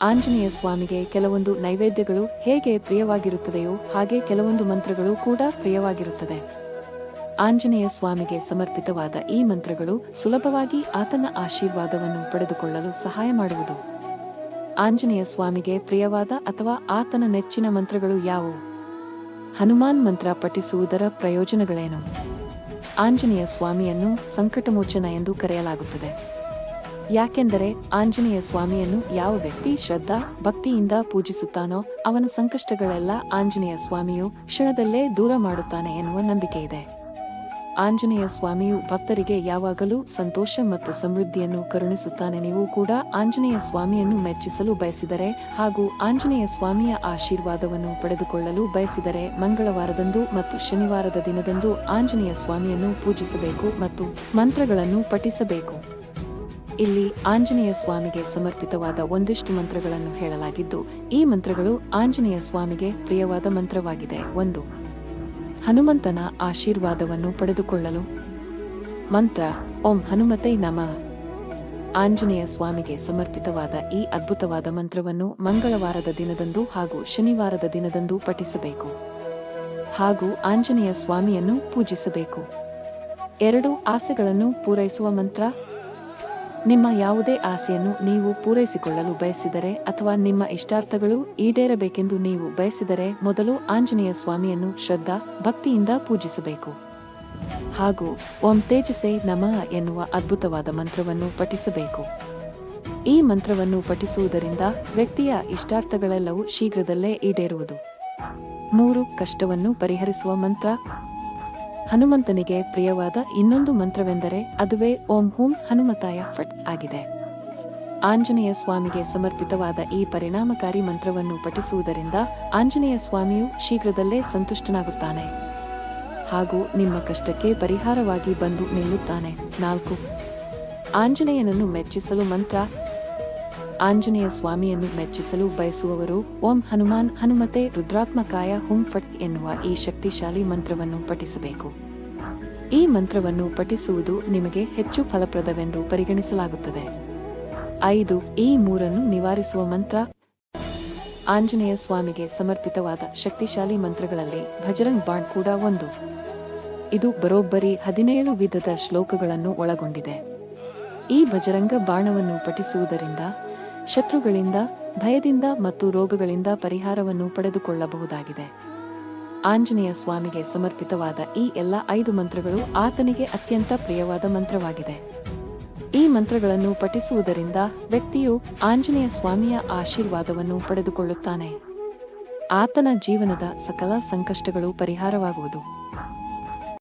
ಆಂಜನೇಯ ಸ್ವಾಮಿಗೆ ಕೆಲವೊಂದು ನೈವೇದ್ಯಗಳು ಹೇಗೆ ಪ್ರಿಯವಾಗಿರುತ್ತದೆಯೋ ಹಾಗೆ ಕೆಲವೊಂದು ಮಂತ್ರಗಳು ಕೂಡ ಪ್ರಿಯವಾಗಿರುತ್ತದೆ. ಆಂಜನೇಯ ಸ್ವಾಮಿಗೆ ಸಮರ್ಪಿತವಾದ ಈ ಮಂತ್ರಗಳು ಸುಲಭವಾಗಿ ಆತನ ಆಶೀರ್ವಾದವನ್ನು ಪಡೆದುಕೊಳ್ಳಲು ಸಹಾಯ ಮಾಡುವುದು. ಆಂಜನೇಯ ಸ್ವಾಮಿಗೆ ಪ್ರಿಯವಾದ ಅಥವಾ ಆತನ ನೆಚ್ಚಿನ ಮಂತ್ರಗಳು ಯಾವುವು? ಹನುಮಾನ್ ಮಂತ್ರ ಪಠಿಸುವುದರ ಪ್ರಯೋಜನಗಳೇನು? ಆಂಜನೇಯ ಸ್ವಾಮಿಯನ್ನು ಸಂಕಟಮೋಚನ ಎಂದು ಕರೆಯಲಾಗುತ್ತದೆ. ಯಾಕೆಂದರೆ ಆಂಜನೇಯ ಸ್ವಾಮಿಯನ್ನು ಯಾವ ವ್ಯಕ್ತಿ ಶ್ರದ್ಧಾ, ಭಕ್ತಿಯಿಂದ ಪೂಜಿಸುತ್ತಾನೋ ಅವನ ಸಂಕಷ್ಟಗಳೆಲ್ಲ ಆಂಜನೇಯ ಸ್ವಾಮಿಯು ಕ್ಷಣದಲ್ಲೇ ದೂರ ಮಾಡುತ್ತಾನೆ ಎನ್ನುವ ನಂಬಿಕೆ ಇದೆ. ಆಂಜನೇಯ ಸ್ವಾಮಿಯು ಭಕ್ತರಿಗೆ ಯಾವಾಗಲೂ ಸಂತೋಷ ಮತ್ತು ಸಮೃದ್ಧಿಯನ್ನು ಕರುಣಿಸುತ್ತಾನೆ. ನೀವು ಕೂಡ ಆಂಜನೇಯ ಸ್ವಾಮಿಯನ್ನು ಮೆಚ್ಚಿಸಲು ಬಯಸಿದರೆ ಹಾಗೂ ಆಂಜನೇಯ ಸ್ವಾಮಿಯ ಆಶೀರ್ವಾದವನ್ನು ಪಡೆದುಕೊಳ್ಳಲು ಬಯಸಿದರೆ ಮಂಗಳವಾರದಂದು ಮತ್ತು ಶನಿವಾರದ ದಿನದಂದು ಆಂಜನೇಯ ಸ್ವಾಮಿಯನ್ನು ಪೂಜಿಸಬೇಕು ಮತ್ತು ಮಂತ್ರಗಳನ್ನು ಪಠಿಸಬೇಕು. ಇಲ್ಲಿ ಆಂಜನೇಯ ಸ್ವಾಮಿಗೆ ಸಮರ್ಪಿತವಾದ ಒಂದಿಷ್ಟು ಮಂತ್ರಗಳನ್ನು ಹೇಳಲಾಗಿದ್ದು, ಈ ಮಂತ್ರಗಳು ಆಂಜನೇಯ ಸ್ವಾಮಿಗೆ ಪ್ರಿಯವಾದ ಮಂತ್ರವಾಗಿದೆ. ಒಂದು, ಹನುಮಂತನ ಆಶೀರ್ವಾದವನ್ನು ಪಡೆದುಕೊಳ್ಳಲು. ಮಂತ್ರ, ಓಂ ಹನುಮತೈ ನಮ. ಆಂಜನೇಯ ಸ್ವಾಮಿಗೆ ಸಮರ್ಪಿತವಾದ ಈ ಅದ್ಭುತವಾದ ಮಂತ್ರವನ್ನು ಮಂಗಳವಾರದ ದಿನದಂದು ಹಾಗೂ ಶನಿವಾರದ ದಿನದಂದು ಪಠಿಸಬೇಕು. ಹಾಗೂ ಆಂಜನೇಯ ಸ್ವಾಮಿಯನ್ನು ಪೂಜಿಸಬೇಕು. ಎರಡು, ಆಸೆಗಳನ್ನು ಪೂರೈಸುವ ಮಂತ್ರ ನಿಮ್ಮ ಯಾವುದೇ ಆಸೆಯನ್ನು ನೀವು ಪೂರೈಸಿಕೊಳ್ಳಲು ಬಯಸಿದರೆ ಅಥವಾ ನಿಮ್ಮ ಇಷ್ಟಾರ್ಥಗಳು ಈಡೇರಬೇಕೆಂದು ನೀವು ಬಯಸಿದರೆ ಮೊದಲು ಆಂಜನೇಯ ಸ್ವಾಮಿಯನ್ನು ಶ್ರದ್ಧಾ, ಭಕ್ತಿಯಿಂದ ಪೂಜಿಸಬೇಕು. ಹಾಗೂ ಓಂ ತೇಜಸೆ ನಮಃ ಎನ್ನುವ ಅದ್ಭುತವಾದ ಮಂತ್ರವನ್ನು ಪಠಿಸಬೇಕು. ಈ ಮಂತ್ರವನ್ನು ಪಠಿಸುವುದರಿಂದ ವ್ಯಕ್ತಿಯ ಇಷ್ಟಾರ್ಥಗಳೆಲ್ಲವೂ ಶೀಘ್ರದಲ್ಲೇ ಈಡೇರುವುದು. ಮೂರು ಕಷ್ಟವನ್ನು ಪರಿಹರಿಸುವ ಮಂತ್ರ ಹನುಮಂತನಿಗೆ ಪ್ರಿಯವಾದ ಇನ್ನೊಂದು ಮಂತ್ರವೆಂದರೆ ಅದುವೇ ಓಂ ಹೂಂ ಹನುಮತಾಯ ಫಟ್ ಆಗಿದೆ. ಆಂಜನೇಯ ಸ್ವಾಮಿಗೆ ಸಮರ್ಪಿತವಾದ ಈ ಪರಿಣಾಮಕಾರಿ ಮಂತ್ರವನ್ನು ಪಠಿಸುವುದರಿಂದ ಆಂಜನೇಯ ಸ್ವಾಮಿಯು ಶೀಘ್ರದಲ್ಲೇ ಸಂತುಷ್ಟನಾಗುತ್ತಾನೆ. ಹಾಗೂ ನಿಮ್ಮ ಕಷ್ಟಕ್ಕೆ ಪರಿಹಾರವಾಗಿ ಬಂದು ನಿಲ್ಲುತ್ತಾನೆ. ನಾಲ್ಕು. ಆಂಜನೇಯನನ್ನು ಮೆಚ್ಚಿಸಲು ಮಂತ್ರ ಆಂಜನೇಯ ಸ್ವಾಮಿಯನ್ನು ಮೆಚ್ಚಿಸಲು ಬಯಸುವವರು ಓಂ ಹನುಮಾನ್ ಹನುಮತೆ ರುದ್ರಾತ್ಮಕಾಯ ಹುಂ ಫಟ್ ಎನ್ನುವ ಈ ಶಕ್ತಿಶಾಲಿ ಮಂತ್ರವನ್ನು ಪಠಿಸಬೇಕು. ಈ ಮಂತ್ರವನ್ನು ಪಠಿಸುವುದು ನಿಮಗೆ ಹೆಚ್ಚು ಫಲಪ್ರದವೆಂದು ಪರಿಗಣಿಸಲಾಗುತ್ತದೆ. ಐದು, ಈ ಮೂರನ್ನು ನಿವಾರಿಸುವ ಮಂತ್ರ. ಆಂಜನೇಯ ಸ್ವಾಮಿಗೆ ಸಮರ್ಪಿತವಾದ ಶಕ್ತಿಶಾಲಿ ಮಂತ್ರಗಳಲ್ಲಿ ಭಜರಂಗ್ ಬಾಣ್ ಕೂಡ ಒಂದು. ಇದು ಬರೋಬ್ಬರಿ ಹದಿನೇಳು ವಿಧದ ಶ್ಲೋಕಗಳನ್ನು ಒಳಗೊಂಡಿದೆ. ಈ ಭಜರಂಗ ಬಾಣವನ್ನು ಪಠಿಸುವುದರಿಂದ ಶತ್ರುಗಳಿಂದ, ಭಯದಿಂದ ಮತ್ತು ರೋಗಗಳಿಂದ ಪರಿಹಾರವನ್ನು ಪಡೆದುಕೊಳ್ಳಬಹುದಾಗಿದೆ. ಆಂಜನೇಯ ಸ್ವಾಮಿಗೆ ಸಮರ್ಪಿತವಾದ ಈ ಎಲ್ಲ ಐದು ಮಂತ್ರಗಳು ಆತನಿಗೆ ಅತ್ಯಂತ ಪ್ರಿಯವಾದ ಮಂತ್ರವಾಗಿದೆ. ಈ ಮಂತ್ರಗಳನ್ನು ಪಠಿಸುವುದರಿಂದ ವ್ಯಕ್ತಿಯು ಆಂಜನೇಯ ಸ್ವಾಮಿಯ ಆಶೀರ್ವಾದವನ್ನು ಪಡೆದುಕೊಳ್ಳುತ್ತಾನೆ. ಆತನ ಜೀವನದ ಸಕಲ ಸಂಕಷ್ಟಗಳು ಪರಿಹಾರವಾಗುವುದು.